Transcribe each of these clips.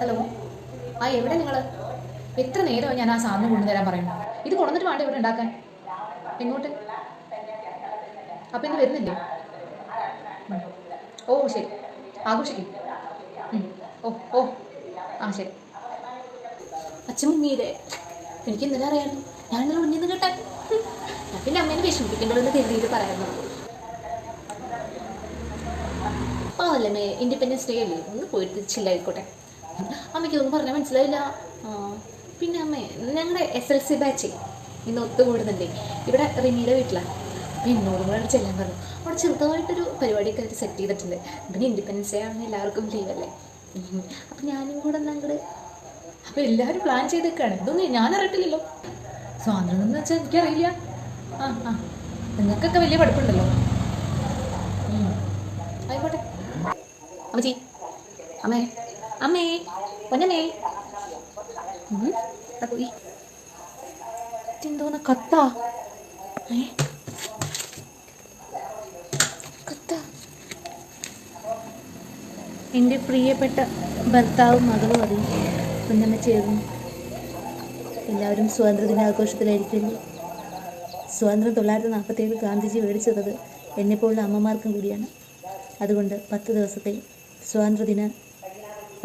Hello? ആ എവിടെ നിങ്ങൾ എത്ര നേരമായി ഞാൻ ആ സാധനം കൊണ്ടുതരാൻ പറയുന്നു. ഇത് കൊണ്ടുവന്നിട്ട് വേണ്ട ഇവിടെ ഉണ്ടാക്കാൻ. എങ്ങോട്ട്? അപ്പം ഇത് വരുന്നില്ലേ? ഓ ശരി. ആഘോഷിക്കും. ഓ ഓ. ആ ശരി. അച്ഛൻ എനിക്ക് എന്തിനാ അറിയാമല്ലോ ഞാൻ ഇന്നലെ നിന്ന് കേട്ടെ ഞാൻ പിന്നെ അമ്മേനെ വിഷമിപ്പിക്കേണ്ടതെന്ന് കരുതിയിട്ട് പറയുന്നു ആ അല്ലേ ഇൻഡിപെൻഡൻസ് ഡേ അല്ലേ? ഒന്ന് പോയിട്ട് ചില്ലായിക്കോട്ടെ. അമ്മയ്ക്ക് ഒന്നും പറഞ്ഞാൽ മനസ്സിലായില്ല പിന്നെ അമ്മേ ഞങ്ങളുടെ എസ് എൽ സി ബാച്ച് ഇന്ന് ഒത്തുകൂടുന്നുണ്ടേ. ഇവിടെ റിമിയുടെ വീട്ടിലാണ് അപ്പം എന്നോടും കൂടെ ചെല്ലാൻ പറഞ്ഞു. അവിടെ ചെറുതായിട്ടൊരു പരിപാടിയൊക്കെ അവർ സെറ്റ് ചെയ്തിട്ടുണ്ട്. പിന്നെ ഇൻഡിപെൻഡൻസ് ഡേ ആണ് എല്ലാവർക്കും ലീവല്ലേ അപ്പം ഞാനും കൂടെ എന്നാൽ അങ്ങോട്ട് അപ്പം എല്ലാവരും പ്ലാൻ ചെയ്തേക്കാണ്. ഇതൊന്നും ഞാൻ അറിയിട്ടില്ലല്ലോ സ്വാതന്ത്ര്യം എന്ന് വെച്ചാൽ എനിക്കറിയില്ല. ആ ആ. നിങ്ങൾക്കൊക്കെ വലിയ പഠിപ്പുണ്ടല്ലോ. ആയിക്കോട്ടെ. അമ്മച്ചി അമ്മേ. അമ്മേ ദാ പോയി ഇതെന്തോന്ന് കത്താ കത്ത എന്റെ പ്രിയപ്പെട്ട ഭർത്താവും മകളും അറിയും പൊന്നമ്മ ചേർന്നു എല്ലാവരും സ്വാതന്ത്ര്യ ദിനാഘോഷത്തിലായിരിക്കുമല്ലോ സ്വാതന്ത്ര്യം തൊള്ളായിരത്തി നാൽപ്പത്തേഴ് ഗാന്ധിജി മേടിച്ചത് എന്നെപ്പോലുള്ള അമ്മമാർക്കും കൂടിയാണ്. അതുകൊണ്ട് പത്ത് ദിവസത്തെ സ്വാതന്ത്ര്യദിന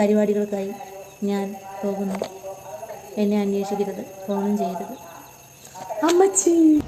പരിപാടികൾക്കായി ഞാൻ പോകുന്നു. എന്നെ അന്വേഷിക്കരുത്. ഫോണും ചെയ്യരുത്. അമ്മച്ചി.